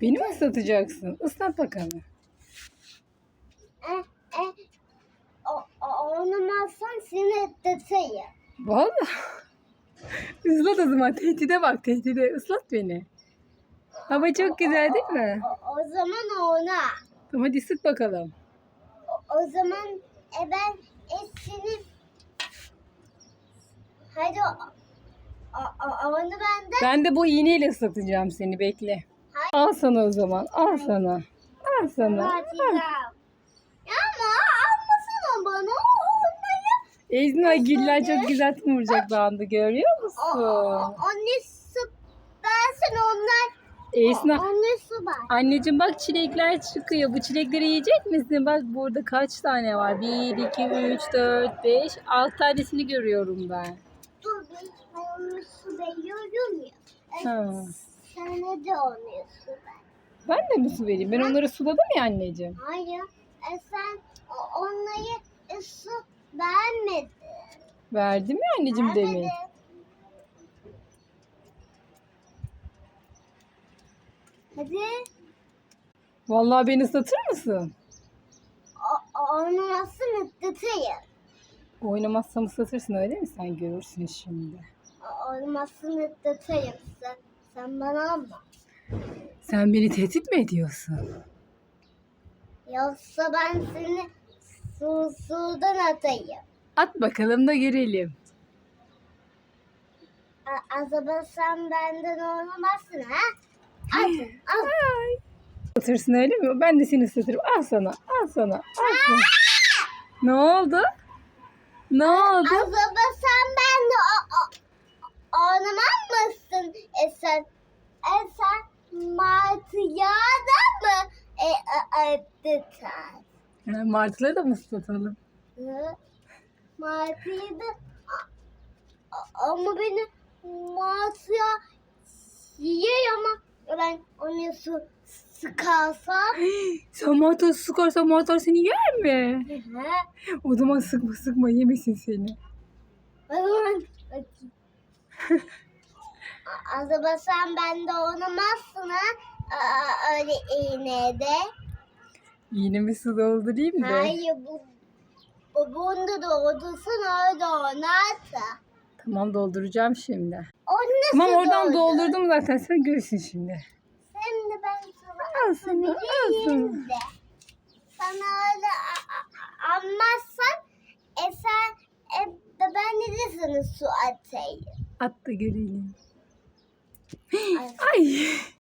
Beni mi ıslatacaksın? Islat bakalım. E, e, o, o, oynamazsan seni ıslatayım. Vallahi. Islat o zaman. Tehdide bak tehdide. Islat beni. Hava çok güzel değil mi? O, o zaman ona. Tamam hadi ısıt bakalım. O, o zaman e, ben e, seni hadi o, o, o, onu benden Ben de bu iğneyle ıslatacağım seni bekle. Al sana o zaman. Al sana. Al sana. Al. ama almasana bana. Ezna güller çok güzel tımırcaklandı görüyor O, musun? anne ben sana onlar Esna Anne su var. anneciğim bak çilekler çıkıyor. Bu çilekleri yiyecek misin? Bak burada kaç tane var? 1, 2, 3, 4, 5, 6 tanesini görüyorum ben. Dur ben onu su veriyorum ya. Ha. Sana da onu su ver. Ben de mi su vereyim? Ben onları suladım ya anneciğim. Hayır. E sen o- onları e, su vermedin. Verdim ya anneciğim demin. Vermedin. Hadi. Vallahi beni ıslatır mısın? O, onu nasıl ıtlatayım? Oynamazsam ıslatırsın öyle mi? Sen görürsün şimdi. O- Olmasını ıtlatayım. Sen, sen bana alma. Sen beni tehdit mi ediyorsun? Yoksa ben seni su, sudan atayım. At bakalım da görelim. A- Acaba sen benden oynamazsın ha? Atın, al. Isıtırsın öyle mi? Ben de seni ıslatırım. Al sana. Al sana. Al sana. ne oldu? Ne oldu? Acaba sen bende o- o- oynamaz mısın? E sen, e sen martıya da mı e, e? Ha, Martıları da mı ıslatalım? Hı? Martıyı da a- ama beni martıya yiyor ama ben onu su sıkarsam Sen martı sıkarsan martılar seni yer mi? Hı? O zaman sıkma sıkma yemesin seni. O zaman bakayım. A- Acaba sen bende oynamazsın ha? Aa, öyle iğnede. Yine mi su doldurayım da? Hayır bu, bu bunda da odursun orada oynarsa. Tamam dolduracağım şimdi. O nasıl Tamam oradan doldur? doldurdum zaten sen görürsün şimdi. Şimdi ben sana Al sana al sana. de. Sana öyle a- a- anmazsan e sen e, ben de sana su atayım. At da görelim. 哎